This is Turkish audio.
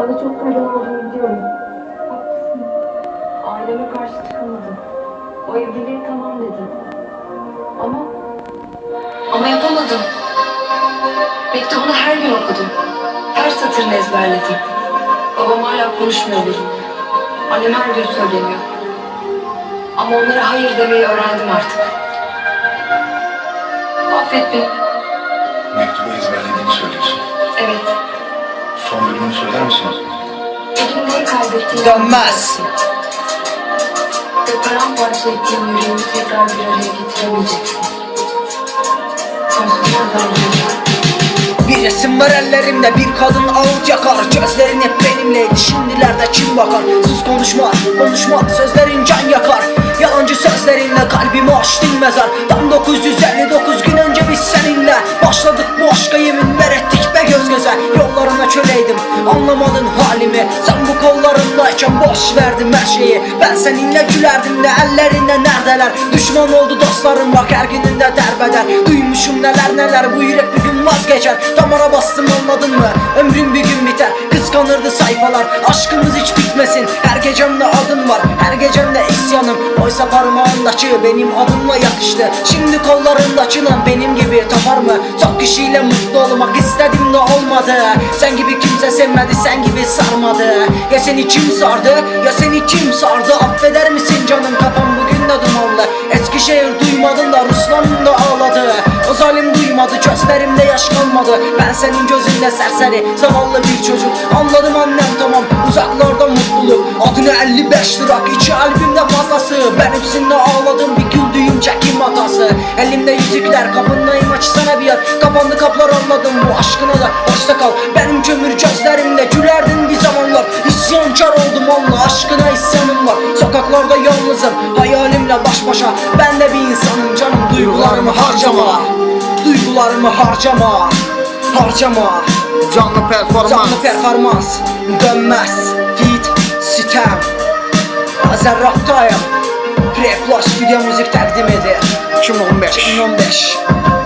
Bana çok kırgın olduğunu biliyorum. Haklısın. Aileme karşı çıkamadım. O evliliğe tamam dedim. Ama... Ama yapamadım. Mektubunu her gün okudum. Her satırını ezberledim. Babam hala konuşmuyor benimle. Annem her gün söyleniyor. Ama onlara hayır demeyi öğrendim artık. Affet beni. Mektubu ezberlediğini söylüyorsun. Evet. Bölümünü söyler misin? Bugün neyi kaybettiğimi Dönmez. Ve paramparça ettiğim yüreğimi tekrar bir araya getiremeyeceksin. Sonsuza. Bir resim var ellerimde bir kadın ağıt yakar Gözlerin hep benimleydi şimdilerde kim bakar Sus konuşma konuşma sözlerin can yakar Yalancı sözlerinle kalbimi açtın mezar Tam 959 anlamadın halimi. Sen bu kollarındayken boş verdim her şeyi. Ben seninle gülerdim de ellerinde neredeler? Düşman oldu dostlarım bak her gününde derbeder. Duymuşum neler neler bu yürek bir gün vazgeçer. Damara bastım anladın mı? Ömrüm bir gün biter. Kıskanırdı sayfalar aşkımız hiç bitmesin. Her gecemde adın var isyanım Oysa parmağındaki benim adımla yakıştı. Şimdi kollarında açılan benim gibi tapar mı? Çok kişiyle mutlu olmak istedim de olmadı. Sen gibi kimse sevmedi sen gibi sarmadı. Ya seni kim sardı ya seni kim sardı? Affeder misin canım? Kafam bugün de dumanlı. Eskişehir duymadın da Ruslan da ağladı. O zalim duymadı gözlerimde yaş kalmadı. Ben senin gözünde serseri zavallı bir çocuk. Anladım annem tamam uzaklarda mutluluk Adına 55 lira. İki albümde fazlası. Ben hepsinde ağladım bir güldüğüm çekim hatası. Elimde yüzükler kapındayım açsana bir yer Kapandı kaplar anladım bu aşkına da Başta kal. Benim kömür gözlerimde Gülerdin bir zamanlar. İsyankar oldum onunla aşkına isyanım var. Sokaklarda yalnızım hayalimle baş başa. Ben de bir insanım canım duygularımı harcama. Duygularımı harcama. Harcama. Canlı performans. Canlı performans Dönməz fit sitəm Azərratdayım Reflash video müzik təqdim edir 2015 2015